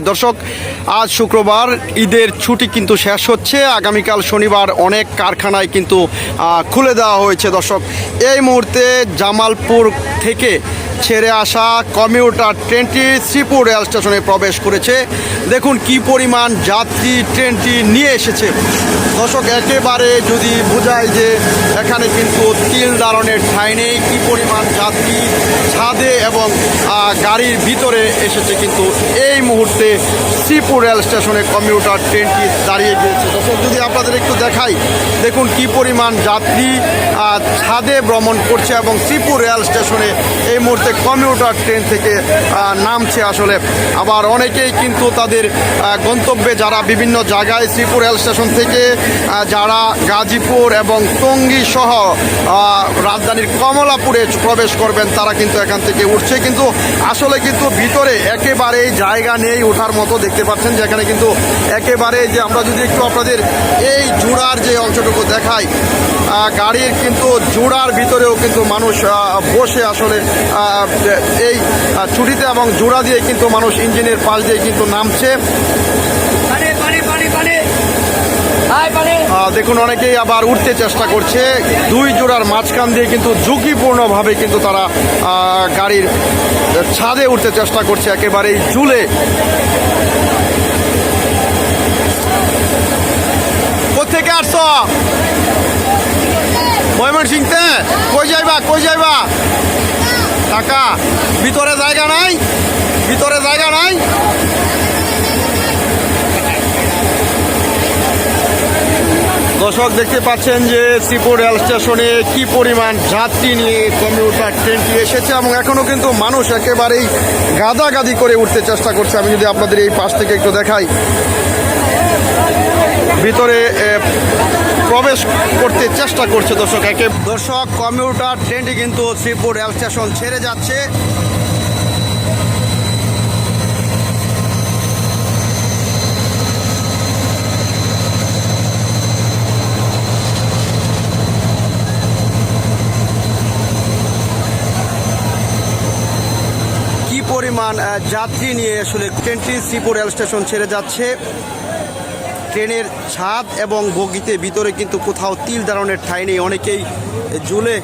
দর্শক, আজ শুক্রবার, ঈদের ছুটি কিন্তু শেষ হচ্ছে। আগামীকাল শনিবার অনেক কারখানায় কিন্তু খুলে দেওয়া হয়েছে। দর্শক, এই মুহূর্তে জামালপুর থেকে ছেড়ে আসা কমিউটার ট্রেনটি শ্রীপুর রেল স্টেশনে প্রবেশ করেছে। দেখুন কি পরিমাণ যাত্রী ট্রেনটি নিয়ে এসেছে। দর্শক, একেবারে যদি বোঝায় যে এখানে কিন্তু তিল দারণের ঠাঁই নেই, কি পরিমাণ যাত্রী ছাদে এবং গাড়ির ভিতরে এসেছে কিন্তু এই মুহূর্তে শ্রীপুর রেল স্টেশনে কমিউটার ট্রেনটি দাঁড়িয়ে গিয়েছে। দর্শক, যদি আপনাদের একটু দেখাই। দেখুন কি পরিমাণ যাত্রী ছাদে ভ্রমণ করছে এবং শ্রীপুর রেল স্টেশনে এই মুহূর্তে কমিউটার ট্রেন থেকে নামছে আসলে। আবার অনেকেই কিন্তু তাদের গন্তব্যে যারা বিভিন্ন জায়গায় শ্রীপুর রেল স্টেশন থেকে যারা গাজীপুর এবং টঙ্গী সহ রাজধানীর কমলাপুরে প্রবেশ করবেন, তারা কিন্তু এখান থেকে উঠছে। কিন্তু আসলে কিন্তু ভিতরে একেবারেই জায়গা নেই ওঠার মতো দেখতে পাচ্ছেন, যেখানে কিন্তু একেবারে যে আমরা যদি একটু আপনাদের এই জোড়ার যে অংশটুকু দেখাই আহ, গাড়ির কিন্তু জোড়ার ভিতরেও কিন্তু মানুষ বসে আসলে এই ছুটিতে এবং জোড়া দিয়ে কিন্তু মানুষ ইঞ্জিনের পাশ দিয়ে কিন্তু নামছে। দেখুন অনেকেই আবার উঠতে চেষ্টা করছে। দুই জোড়ার মাঝখান দিয়ে কিন্তু ঝুঁকিপূর্ণভাবে কিন্তু তারা গাড়ির ছাদে উঠতে চেষ্টা করছে। একেবারেই ঝুলে। কোথেকে আসছো ময়মন সিংতে কই যাইবা কই যাইবা? টাকা। ভিতরে জায়গা নাই? ভিতরে জায়গা নাই? দর্শক, দেখতে পাচ্ছেন যে শ্রীপুর রেল স্টেশনে কি পরিমাণ যাত্রী নিয়ে কমিউটার ট্রেনটি এসেছে এবং এখনও কিন্তু মানুষ একেবারেই গাদাগাদি করে উঠতে চেষ্টা করছে। আমি যদি আপনাদের এই পাশ থেকে একটু দেখাই। ভিতরে প্রবেশ করতে চেষ্টা করছে দর্শক একে। দর্শক কমিউটার ট্রেনটি কিন্তু শ্রীপুর রেল স্টেশন ছেড়ে যাচ্ছে। পরিমাণ যাত্রী নিয়ে আসলে ট্রেনটি শ্রীপুর রেল স্টেশন ছেড়ে যাচ্ছে? ট্রেনের ছাদ এবং বগিতে ভিতরে কিন্তু কোথাও তিল ধারণের ঠাঁই নেই অনেকেই ঝুলে।